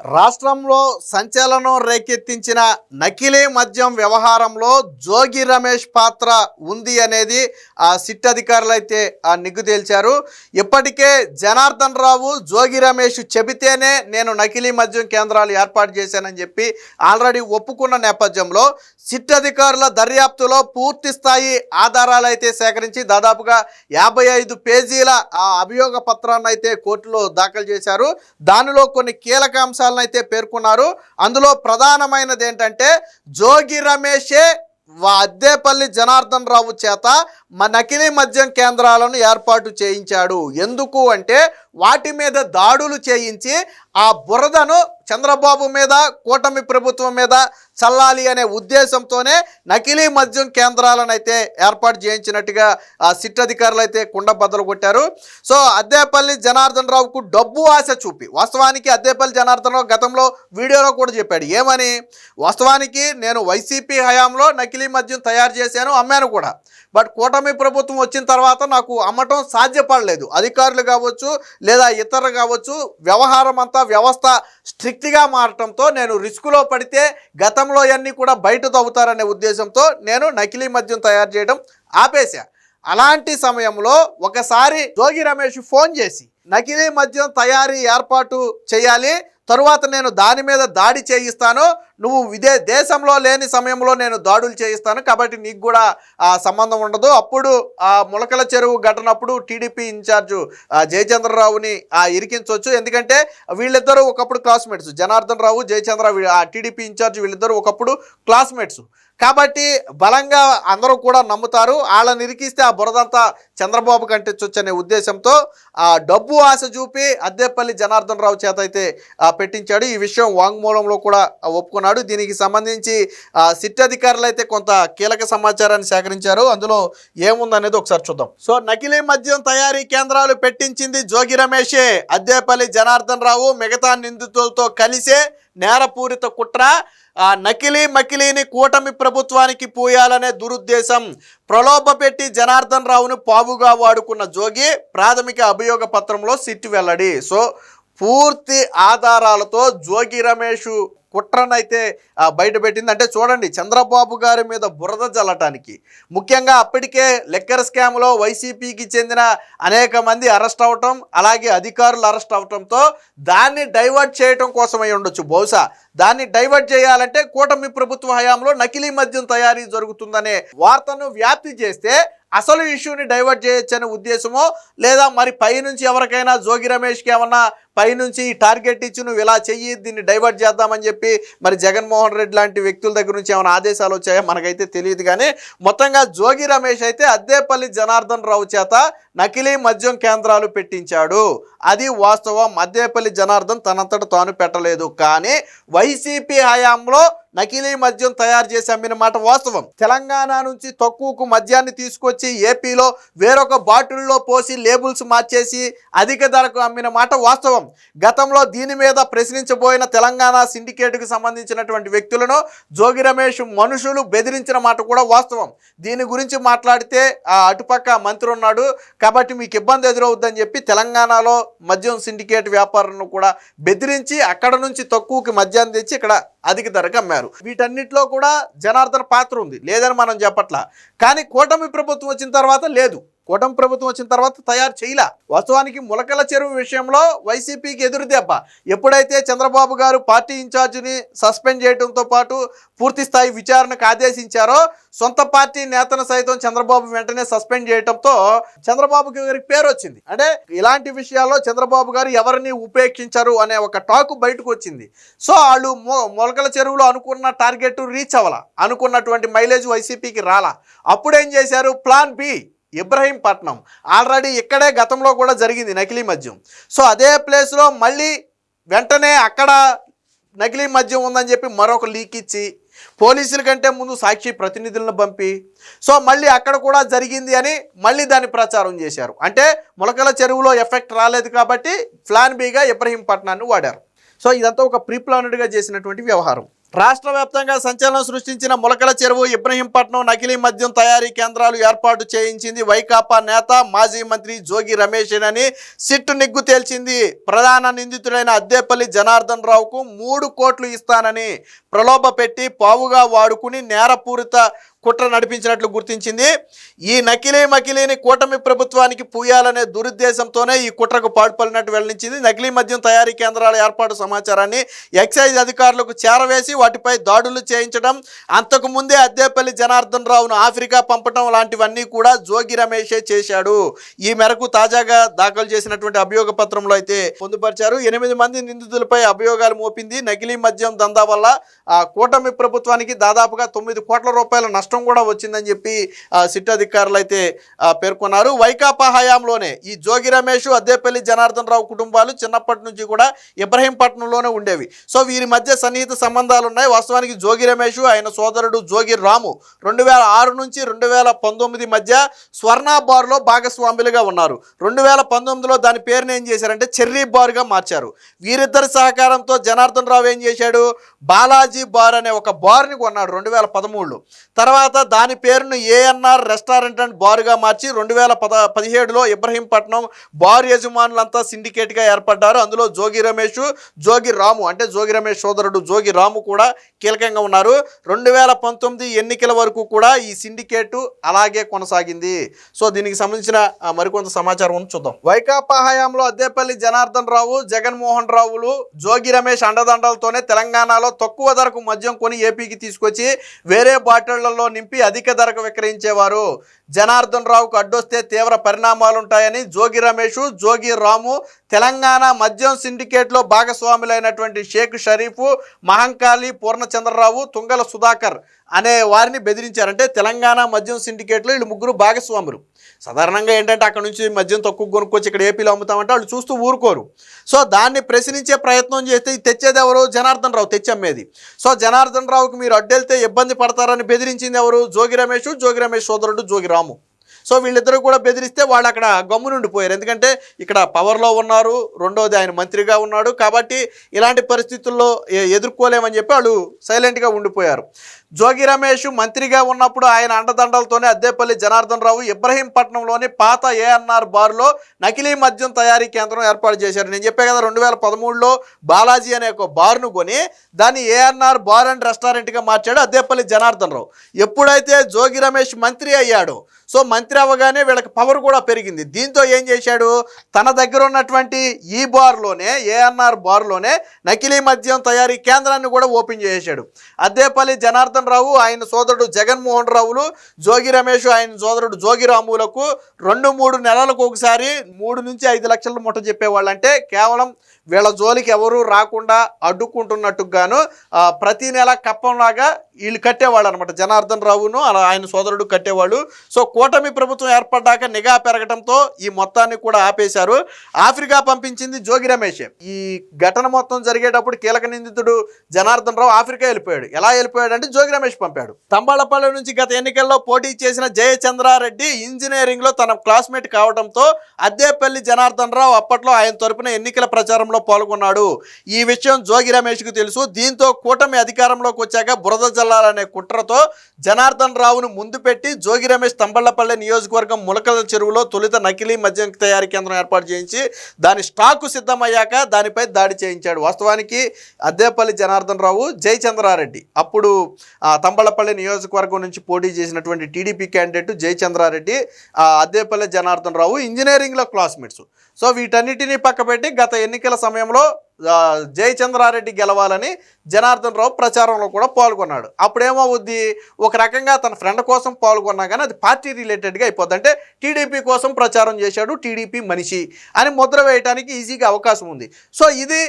రాష్ట్రంలో సంచలనం రేకెత్తించిన నకిలీ మద్యం వ్యవహారంలో జోగి రమేష్ పాత్ర ఉంది అనేది ఆ సిట్ అధికారులు అయితే ఆ నిగ్గు తేల్చారు. ఇప్పటికే జనార్దన్ రావు జోగి రమేష్ చెబితేనే నేను నకిలీ మద్యం కేంద్రాలు ఏర్పాటు చేశానని చెప్పి ఆల్రెడీ ఒప్పుకున్న నేపథ్యంలో సిట్ అధికారుల దర్యాప్తులో పూర్తి స్థాయి ఆధారాలు అయితే సేకరించి దాదాపుగా యాభై ఐదు పేజీల ఆ అభియోగ పత్రాన్ని అయితే కోర్టులో దాఖలు చేశారు. దానిలో కొన్ని కీలక అంశాలు అంశాలను అయితే పేర్కొన్నారు. అందులో ప్రధానమైనది ఏంటంటే జోగి రమేషే అద్దేపల్లి జనార్దన్ రావు చేత నకిలీ మద్యం కేంద్రాలను ఏర్పాటు చేయించాడు. ఎందుకు అంటే వాటి మీద దాడులు చేయించి ఆ బురదను చంద్రబాబు మీద కూటమి ప్రభుత్వం మీద చల్లాలి అనే ఉద్దేశంతోనే నకిలీ మద్యం కేంద్రాలను అయితే ఏర్పాటు చేయించినట్టుగా ఆ సిట్ అధికారులు అయితే కుండ బద్దలు కొట్టారు. సో అద్దేపల్లి జనార్దన్ రావుకు డబ్బు ఆశ చూపి వాస్తవానికి అద్దేపల్లి జనార్దన్ రావు గతంలో వీడియోలో కూడా చెప్పాడు. ఏమని? వాస్తవానికి నేను వైసీపీ హయాంలో నకిలీ మద్యం తయారు చేశాను అమ్మాను కూడా. బట్ కూటమి ప్రభుత్వం వచ్చిన తర్వాత నాకు అమ్మటం సాధ్యపడలేదు. అధికారులు కావచ్చు లేదా ఇతరులు కావచ్చు వ్యవహారం అంతా వ్యవస్థ స్ట్రిక్ట్గా మారటంతో నేను రిస్కులో పడితే గతంలో అన్నీ కూడా బయట తవ్వుతారనే ఉద్దేశంతో నేను నకిలీ మద్యం తయారు చేయడం ఆపేశా. అలాంటి సమయంలో ఒకసారి జోగి రమేష్ ఫోన్ చేసి నకిలీ మద్యం తయారీ ఏర్పాటు చేయాలి తరువాత నేను దాని మీద దాడి చేయిస్తాను. నువ్వు విదే దేశంలో లేని సమయంలో నేను దాడులు చేయిస్తాను. కాబట్టి నీకు కూడా ఆ సంబంధం ఉండదు. అప్పుడు ఆ ములకల చెరువు ఘటనప్పుడు టీడీపీ ఇన్ఛార్జు జయచంద్రరావుని ఆ ఇరికించవచ్చు. ఎందుకంటే వీళ్ళిద్దరూ ఒకప్పుడు క్లాస్మేట్స్ జనార్దన్ రావు జయచంద్ర ఆ టీడీపీ ఇన్ఛార్జ్ వీళ్ళిద్దరూ ఒకప్పుడు క్లాస్మేట్స్ కాబట్టి బలంగా అందరూ కూడా నమ్ముతారు. వాళ్ళని ఇరికిస్తే ఆ బురదంతా చంద్రబాబు కంటించొచ్చనే ఉద్దేశంతో ఆ డబ్బు ఆశ చూపి అద్దేపల్లి జనార్దన్ రావు చేత అయితే పెట్టించాడు. ఈ విషయం వాంగ్మూలంలో కూడా ఒప్పుకున్నాడు. దీనికి సంబంధించి ఆ, సిట్ అధికారులు అయితే కొంత కీలక సమాచారాన్ని సేకరించారు. అందులో ఏముందనేది ఒకసారి చూద్దాం. సో నకిలీ మద్యం తయారీ కేంద్రాలు పెట్టించింది జోగి రమేషే. అద్దేపల్లి జనార్దన్ రావు మిగతా నిందితులతో కలిసే నేరపూరిత కుట్ర. ఆ నకిలీ మకిలీని కూటమి ప్రభుత్వానికి పూయాలనే దురుద్దేశం. ప్రలోభపెట్టి జనార్దన్ రావును పావుగా వాడుకున్న జోగి ప్రాథమిక అభియోగ పత్రంలో సిట్ వెల్లడి. సో పూర్తి ఆధారాలతో జోగి రమేష్ కుట్రనైతే బయటపెట్టింది అంటే చూడండి చంద్రబాబు గారి మీద బురద జల్లటానికి. ముఖ్యంగా అప్పటికే లెక్కర్ స్కామ్లో వైసీపీకి చెందిన అనేక మంది అరెస్ట్ అవటం అలాగే అధికారులు అరెస్ట్ అవటంతో దాన్ని డైవర్ట్ చేయటం కోసమై ఉండొచ్చు. బహుశా దాన్ని డైవర్ట్ చేయాలంటే కూటమి ప్రభుత్వ హయాంలో నకిలీ మద్యం తయారీ జరుగుతుందనే వార్తను వ్యాప్తి చేస్తే అసలు ఇష్యూని డైవర్ట్ చేయొచ్చనే ఉద్దేశమో లేదా మరి పైనుంచి ఎవరికైనా జోగి రమేష్కి ఏమన్నా పైనుంచి టార్గెట్ ఇచ్చి నువ్వు ఇలా చెయ్యి దీన్ని డైవర్ట్ చేద్దామని చెప్పి మరి జగన్మోహన్ రెడ్డి లాంటి వ్యక్తుల దగ్గర నుంచి ఏమైనా ఆదేశాలు వచ్చాయో మనకైతే తెలియదు కానీ మొత్తంగా జోగి రమేష్ అయితే అద్దేపల్లి జనార్దన్ రావు చేత నకిలీ మద్యం కేంద్రాలు పెట్టించాడు. అది వాస్తవం. అద్దేపల్లి జనార్దన్ తనంతట తాను పెట్టలేదు. కానీ వైసీపీ హయాంలో నకిలీ మద్యం తయారు చేసి అమ్మిన మాట వాస్తవం. తెలంగాణ నుంచి తక్కువకు మద్యాన్ని తీసుకొచ్చి ఏపీలో వేరొక బాటిల్లో పోసి లేబుల్స్ మార్చేసి అధిక ధరకు అమ్మిన మాట వాస్తవం. గతంలో దీని మీద ప్రశ్నించబోయిన తెలంగాణ సిండికేట్కు సంబంధించినటువంటి వ్యక్తులను జోగి రమేష్ మనుషులు బెదిరించిన మాట కూడా వాస్తవం. దీని గురించి మాట్లాడితే ఆ అటుపక్క మంత్రి ఉన్నాడు. కాబట్టి మీకు ఇబ్బంది ఎదురవుద్దని చెప్పి తెలంగాణలో మద్యం సిండికేట్ వ్యాపారులను కూడా బెదిరించి అక్కడ నుంచి తక్కువకి మద్యాన్ని తెచ్చి ఇక్కడ అధిక ధరకు అమ్మారు. వీటన్నిటిలో కూడా జనార్దన్ పాత్ర ఉంది. లేదని మనం చెప్పట్లా. కానీ కూటమి ప్రభుత్వం వచ్చిన తర్వాత లేదు. కూటమి ప్రభుత్వం వచ్చిన తర్వాత తయారు చేయలే. వాస్తవానికి ములకల చెరువు విషయంలో వైసీపీకి ఎదురు దెబ్బ. ఎప్పుడైతే చంద్రబాబు గారు పార్టీ ఇన్ఛార్జిని సస్పెండ్ చేయడంతో పాటు పూర్తి స్థాయి విచారణకు ఆదేశించారో సొంత పార్టీ నేతను సైతం చంద్రబాబు వెంటనే సస్పెండ్ చేయడంతో చంద్రబాబు గారికి పేరు వచ్చింది. అంటే ఇలాంటి విషయాల్లో చంద్రబాబు గారు ఎవరిని ఉపేక్షించారు అనే ఒక టాక్ బయటకు వచ్చింది. సో వాళ్ళు మొ- మొలకల చెరువులో అనుకున్న టార్గెట్ రీచ్ అవ్వాల. అనుకున్నటువంటి మైలేజ్ వైసీపీకి రాలా. అప్పుడేం చేశారు? Plan B. ఇబ్రహీంపట్నం. ఆల్రెడీ ఇక్కడే గతంలో కూడా జరిగింది నకిలీ మద్యం. సో అదే ప్లేస్లో మళ్ళీ వెంటనే అక్కడ నకిలీ మద్యం ఉందని చెప్పి మరొక లీక్ ఇచ్చి పోలీసుల కంటే ముందు సాక్షి ప్రతినిధులను పంపి సో మళ్ళీ అక్కడ కూడా జరిగింది అని మళ్ళీ దాన్ని ప్రచారం చేశారు. అంటే ములకల చెరువులో ఎఫెక్ట్ రాలేదు కాబట్టి ప్లాన్ బిగా ఇబ్రహీంపట్నాన్ని వాడారు. సో ఇదంతా ఒక ప్రీప్లానెడ్గా చేసినటువంటి వ్యవహారం. రాష్ట్ర వ్యాప్తంగా సంచలనం సృష్టించిన మొలకల చెరువు ఇబ్రహీంపట్నం నకిలీ మద్యం తయారీ కేంద్రాలు ఏర్పాటు చేయించింది వైకాపా నేత మాజీ మంత్రి జోగి రమేష్ అని సిట్టు నిగ్గు తేల్చింది. ప్రధాన నిందితుడైన అద్దేపల్లి జనార్దన్ రావుకు మూడు కోట్లు ఇస్తానని ప్రలోభ పెట్టి పావుగా వాడుకుని నేరపూరిత కుట్ర నడిపించినట్లు గుర్తించింది. ఈ నకిలీ మకిలీని కూటమి ప్రభుత్వానికి పూయాలనే దురుద్దేశంతోనే ఈ కుట్రకు పాల్పడినట్టు వెల్లడించింది. నకిలీ మద్యం తయారీ కేంద్రాల ఏర్పాటు సమాచారాన్ని ఎక్సైజ్ అధికారులకు చేరవేసి వాటిపై దాడులు చేయించడం అంతకు ముందే అద్దేపల్లి జనార్దన్ రావును ఆఫ్రికా పంపడం లాంటివన్నీ కూడా జోగి రమేషే చేశాడు. ఈ మేరకు తాజాగా దాఖలు చేసినటువంటి అభియోగ పత్రంలో అయితే పొందుపరిచారు. ఎనిమిది మంది నిందితులపై అభియోగాలు మోపింది. నకిలీ మద్యం దందా వల్ల ఆ కూటమి ప్రభుత్వానికి దాదాపుగా తొమ్మిది కోట్ల రూపాయల నష్టం కూడా వచ్చిందని చెప్పి సిట్ అధికారులు అయితే పేర్కొన్నారు. వైకాపా హయాంలోనే ఈ జోగి రమేష్ అద్దేపల్లి జనార్దన్ రావు కుటుంబాలు చిన్నప్పటి నుంచి కూడా ఇబ్రహీంపట్నంలోనే ఉండేవి. సో వీరి మధ్య సన్నిహిత సంబంధాలు ఉన్నాయి వాస్తవానికి జోగి రమేష్ ఆయన సోదరుడు జోగి రాము రెండు వేల ఆరు నుంచి రెండు వేల పంతొమ్మిది మధ్య స్వర్ణ బార్లో భాగస్వాములుగా ఉన్నారు. రెండు వేల పంతొమ్మిదిలో దాని పేరుని ఏం చేశారంటే చెర్రీ బార్గా మార్చారు. వీరిద్దరి సహకారంతో జనార్దన్ రావు ఏం చేశాడు? బాలాజీ బార్ అనే ఒక బార్ని కొన్నాడు రెండు వేల పదమూడులో. తర్వాత తర్వాత దాని పేరును ఏఎన్ఆర్ రెస్టారెంట్ అండ్ బార్గా మార్చి రెండు వేల పద పదిహేడులో ఇబ్రహీంపట్నం బార్ యజమానులంతా సిండికేట్గా ఏర్పడ్డారు. అందులో జోగి రమేష్ జోగి రాము అంటే జోగి రమేష్ సోదరుడు జోగి రాము కూడా కీలకంగా ఉన్నారు. రెండు వేల పంతొమ్మిది ఎన్నికల వరకు కూడా ఈ సిండికేట్ అలాగే కొనసాగింది. సో దీనికి సంబంధించిన మరికొంత సమాచారం చూద్దాం. వైకాపా హయాంలో అద్దేపల్లి జనార్దన్ రావు జగన్మోహన్ రావులు జోగి రమేష్ అండదండలతోనే తెలంగాణలో తక్కువ ధరకు మద్యం కొని ఏపీకి తీసుకొచ్చి వేరే బాటిళ్ళలో నింపి అధిక ధరకు విక్రయించేవారు. జనార్దన్ రావుకు అడ్డొస్తే తీవ్ర పరిణామాలుంటాయని జోగి రమేష్ జోగి రాము తెలంగాణ మద్యం సిండికేట్లో భాగస్వాములైనటువంటి షేక్ షరీఫ్ మహంకాళి పూర్ణచంద్రరావు తుంగల సుధాకర్ అనే వారిని బెదిరించారంటే తెలంగాణ మద్యం సిండికేట్లో వీళ్ళు ముగ్గురు భాగస్వాములు. సాధారణంగా ఏంటంటే అక్కడ నుంచి మద్యం తక్కువ కొనుక్కొచ్చి ఇక్కడ ఏపీలో అమ్ముతామంటే వాళ్ళు చూస్తూ ఊరుకోరు. సో దాన్ని ప్రశ్నించే ప్రయత్నం చేస్తే తెచ్చేది ఎవరు? జనార్దన్ రావు తెచ్చమ్మేది. సో జనార్దన్ రావుకి మీరు అడ్డెళ్తే ఇబ్బంది పడతారని బెదిరించింది ఎవరు? జోగి రమేష్ జోగి రమేష్ సోదరుడు జోగి రాము. సో వీళ్ళిద్దరూ కూడా బెదిరిస్తే వాళ్ళు అక్కడ గమ్మునుండిపోయారు ఎందుకంటే ఇక్కడ పవర్లో ఉన్నారు రెండోది ఆయన మంత్రిగా ఉన్నాడు కాబట్టి ఇలాంటి పరిస్థితుల్లో ఎదుర్కోలేమని చెప్పి వాళ్ళు సైలెంట్గా ఉండిపోయారు. జోగి రమేష్ మంత్రిగా ఉన్నప్పుడు ఆయన అండదండలతోనే అద్దేపల్లి జనార్దన్ రావు ఇబ్రహీంపట్నంలోని పాత ఏఎన్ఆర్ బార్లో నకిలీ మద్యం తయారీ కేంద్రం ఏర్పాటు చేశారు. నేను చెప్పే కదా రెండు వేల పదమూడులో బాలాజీ అనే ఒక బార్ను కొని దాన్ని ఏఎన్ఆర్ బార్ అండ్ రెస్టారెంట్గా మార్చాడు అద్దేపల్లి జనార్దన్ రావు ఎప్పుడైతే జోగి రమేష్ మంత్రి అయ్యాడు సో మంత్రి అవ్వగానే వీళ్ళకి పవర్ కూడా పెరిగింది. దీంతో ఏం చేశాడు? తన దగ్గర ఉన్నటువంటి ఈ బార్లోనే ఏఎన్ఆర్ బార్లోనే నకిలీ మద్యం తయారీ కేంద్రాన్ని కూడా ఓపెన్ చేశాడు. అద్దేపల్లి జనార్దన్ రావు ఆయన సోదరుడు జగన్మోహన్ రావులు జోగి రమేష్ ఆయన సోదరుడు జోగి రాములకు రెండు మూడు నెలలకు ఒకసారి మూడు నుంచి ఐదు లక్షలు ముట్ట చెప్పేవాళ్ళు అంటే కేవలం వీళ్ళ జోలికి ఎవరు రాకుండా అడ్డుకుంటున్నట్టుగాను గాను ప్రతి నెల కప్పంలాగా వీళ్ళు కట్టేవాళ్ళు అనమాట జనార్దన్ రావును అలా ఆయన సోదరుడు కట్టేవాళ్ళు. సో కూటమి ప్రభుత్వం ఏర్పడ్డాక నిఘా పెరగడంతో ఈ మొత్తాన్ని కూడా ఆపేశారు. ఆఫ్రికా పంపించింది జోగి రమేష్. ఈ ఘటన మొత్తం జరిగేటప్పుడు కీలక నిందితుడు జనార్దన్ రావు ఆఫ్రికా వెళ్ళిపోయాడు. ఎలా వెళ్ళిపోయాడు అంటే జోగి రమేష్ పంపాడు. తంబాళపల్లి నుంచి గత ఎన్నికల్లో పోటీ చేసిన జయచంద్రారెడ్డి ఇంజనీరింగ్లో తన క్లాస్మేట్ కావడంతో అద్దేపల్లి జనార్దన్ రావు అప్పట్లో ఆయన తరపున ఎన్నికల ప్రచారంలో పాల్గొన్నాడు. ఈ విషయం జోగి రమేష్కు తెలుసు. దీంతో కూటమి అధికారంలోకి వచ్చాక బురద జల్లాలనే కుట్రతో జనార్దన్ రావును ముందు పెట్టి జోగి రమేష్ తంబళ్ళపల్లి నియోజకవర్గం ములకల చెరువులో తొలుత నకిలీ మద్యం తయారీ కేంద్రం ఏర్పాటు చేయించి దాని స్టాకు సిద్ధమయ్యాక దానిపై దాడి చేయించాడు. వాస్తవానికి అద్దేపల్లి జనార్దన్ రావు జయచంద్రారెడ్డి అప్పుడు తంబళపల్లి నియోజకవర్గం నుంచి పోటీ చేసినటువంటి టీడీపీ క్యాండిడేట్ జయచంద్రారెడ్డి అద్దేపల్లి జనార్దన్ రావు ఇంజనీరింగ్లో క్లాస్మేట్స్ సో వీటన్నిటినీ పక్కపెట్టి గత ఎన్నికల సమయంలో జయచంద్రారెడ్డి గెలవాలని జనార్దన్ రావు ప్రచారంలో కూడా పాల్గొన్నాడు. అప్పుడేమవుద్ది ఒక రకంగా తన ఫ్రెండ్ కోసం పాల్గొన్నా కానీ అది పార్టీ రిలేటెడ్గా అయిపోద్ది. అంటే టీడీపీ కోసం ప్రచారం చేశాడు టీడీపీ మనిషి అని ముద్ర వేయడానికి ఈజీగా అవకాశం ఉంది. సో ఇది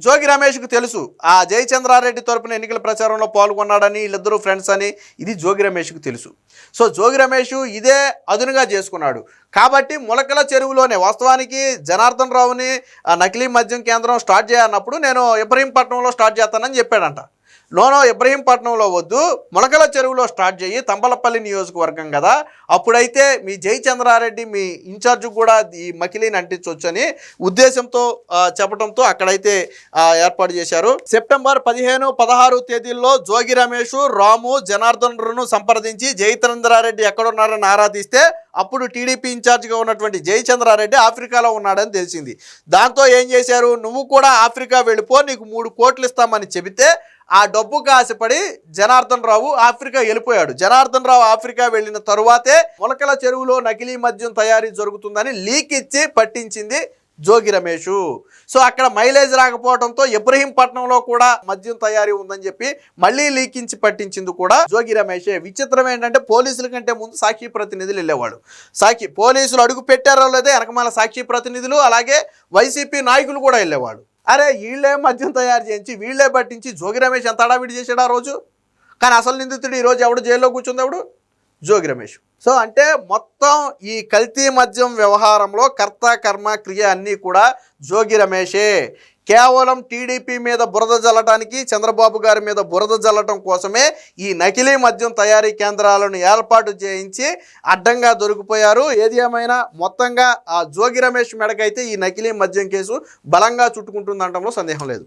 జోగి రమేష్కు తెలుసు. ఆ జయచంద్రారెడ్డి తరపున ఎన్నికల ప్రచారంలో పాల్గొన్నాడని వీళ్ళిద్దరూ ఫ్రెండ్స్ అని ఇది జోగి రమేష్కు తెలుసు. సో జోగి రమేష్ ఇదే అదునుగా చేసుకున్నాడు. కాబట్టి ములకల చెరువులోనే వాస్తవానికి జనార్దన్ రావుని ఆ నకిలీ మద్యం కేంద్రం స్టార్ట్ చేయన్నప్పుడు నేను ఇబ్రహీంపట్నంలో స్టార్ట్ చేస్తానని చెప్పాడంట. నోనో ఇబ్రహీంపట్నంలో వద్దు. మొలకల చెరువులో స్టార్ట్ చేయి. తంబలపల్లి నియోజకవర్గం కదా. అప్పుడైతే మీ జయచంద్రారెడ్డి మీ ఇన్ఛార్జ్ కూడా ఈ మకిలీని అంటించవచ్చు అని ఉద్దేశంతో చెప్పడంతో అక్కడైతే ఏర్పాటు చేశారు. సెప్టెంబర్ పదిహేను పదహారు తేదీల్లో జోగి రమేష్ రాము జనార్దన్ను సంప్రదించి జయచంద్రారెడ్డి ఎక్కడున్నారని ఆరాధిస్తే అప్పుడు టీడీపీ ఇన్ఛార్జ్గా ఉన్నటువంటి జయచంద్రారెడ్డి ఆఫ్రికాలో ఉన్నాడని తెలిసింది. దాంతో ఏం చేశారు? నువ్వు కూడా ఆఫ్రికా వెళ్ళిపో నీకు మూడు కోట్లు ఇస్తామని చెబితే ఆ డబ్బుకు ఆశపడి జనార్దన్ రావు ఆఫ్రికా వెళ్ళిపోయాడు. జనార్దన్ రావు ఆఫ్రికా వెళ్ళిన తరువాతే మొలకల చెరువులో నకిలీ మద్యం తయారీ జరుగుతుందని లీక్ ఇచ్చి పట్టించింది జోగి రమేష్. సో అక్కడ మైలేజ్ రాకపోవడంతో ఇబ్రహీంపట్నంలో కూడా మద్యం తయారీ ఉందని చెప్పి మళ్ళీ లీకించి పట్టించింది కూడా జోగి రమేషే. విచిత్రం ఏంటంటే పోలీసుల కంటే ముందు సాక్షి ప్రతినిధులు వెళ్ళేవాడు. సాక్షి పోలీసులు అడుగు పెట్టారో లేదే వెనకమాల సాక్షి ప్రతినిధులు అలాగే వైసీపీ నాయకులు కూడా వెళ్ళేవాడు. అరే వీళ్ళే మద్యం తయారు చేయించి వీళ్ళే పట్టించి జోగి రమేష్ ఎంత హడావిడి చేశాడు ఆ రోజు? కానీ అసలు నిందితుడు ఈరోజు ఎవడు? జైల్లో కూర్చుంది ఎవడు? జోగి రమేష్. సో అంటే మొత్తం ఈ కల్తీ మద్యం వ్యవహారంలో కర్త కర్మ క్రియ అన్నీ కూడా జోగి రమేషే. కేవలం టీడీపీ మీద బురద జల్లటానికి చంద్రబాబు గారి మీద బురద జల్లటం కోసమే ఈ నకిలీ మద్యం తయారీ కేంద్రాలను ఏర్పాటు చేయించి అడ్డంగా దొరికిపోయారు. ఏది ఏమైనా మొత్తంగా ఆ జోగి రమేష్ మెడకైతే ఈ నకిలీ మద్యం కేసు బలంగా చుట్టుకుంటుందనడంలో సందేహం లేదు.